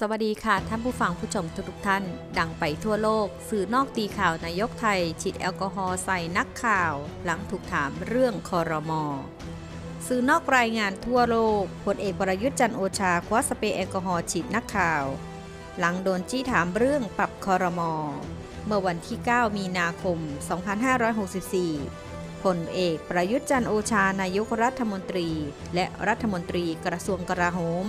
สวัสดีค่ะ ท่านผู้ฟังผู้ชมทุกท่าน ดังไปทั่วโลก สื่อนอกตีข่าวนายกไทย ฉีดแอลกอฮอล์ใส่นักข่าว หลังถูกถามเรื่องคอรมอสื่อนอกรายงานทั่วโลกพลเอกประยุทธ์จันโอชาคว้าสเปรย์แอลกอฮอล์ฉีดนักข่าว หลังโดนจี้ถามเรื่องปรับคอรมอเมื่อวันที่ 9 มีนาคม 2564พลเอกประยุทธ์จันโอชานายกรัฐมนตรี และรัฐมนตรีกระทรวงกลาโหม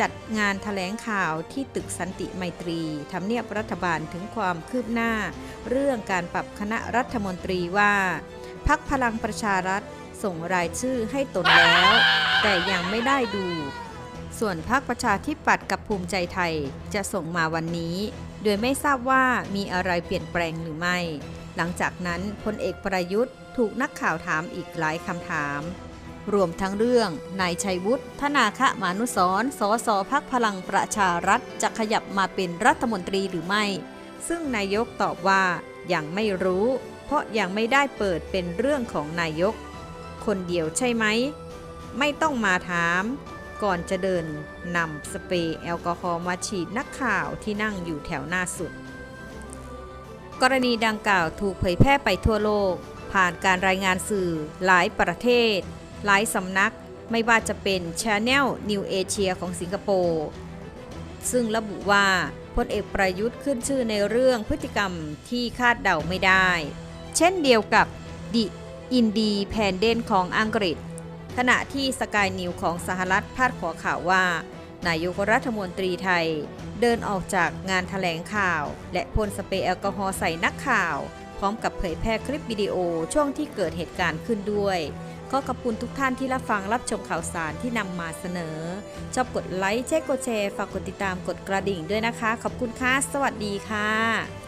จัดงานถแถลงข่าวที่ตึกสันติไมตรีทำเนียบรัฐบาลถึงความคืบหน้า เรื่องการปรับคณะรัฐมนตรีว่า พักพลังประชารัฐส่งรายชื่อให้ตนแล้ว แต่ยังไม่ได้ดู ส่วนพรรคประชาธิปัตย์กับภูมิใจไทยจะส่งมาวันนี้ โดยไม่ทราบว่ามีอะไรเปลี่ยนแปลงหรือไม่ หลังจากนั้นพลเอกประยุทธ์ถูกนักข่าวถามอีกหลายคำถาม รวมทั้งเรื่อง นายชัยวุฒิธนาคมานุสรสสพักพลังประชารัฐ จะขยับมาเป็นรัฐมนตรีหรือไม่ ซึ่งนายกตอบว่ายังไม่รู้ เพราะยังไม่ได้เปิดเป็นเรื่องของนายก คนเดียวใช่ไหม ไม่ต้องมาถาม ก่อนจะเดินนำสเปรย์แอลกอฮอล์มาฉีดนักข่าวที่นั่งอยู่แถวหน้าสุด กรณีดังกล่าวถูกเผยแพร่ไปทั่วโลก ผ่านการรายงานสื่อหลายประเทศ หลายสำนักไม่ว่าจะเป็น Channel New Asia ของสิงคโปร์ซึ่งระบุว่าพลเอกประยุทธ์ขึ้นชื่อในเรื่องพฤติกรรมที่คาดเดาไม่ได้ เช่นเดียวกับ The Independent ของอังกฤษ ขณะที่สกายนิวของสหรัฐพาดหัวข่าวว่า นายกรัฐมนตรีไทย เดินออกจากงานถแถลงข่าว และพ่นสเปรย์แอลกอฮอล์ใส่นักข่าว พร้อมกับเผยแพร่คลิปวิดีโอช่วงที่เกิดเหตุการณ์ขึ้นด้วย ก็ขอบคุณทุกท่านที่รับฟังรับชมข่าวสารที่นำมาเสนอ ชอบกดไลค์แชร์กดแชร์ ฝากกดติดตามกดกระดิ่งด้วยนะคะ ขอบคุณค่ะ สวัสดีค่ะ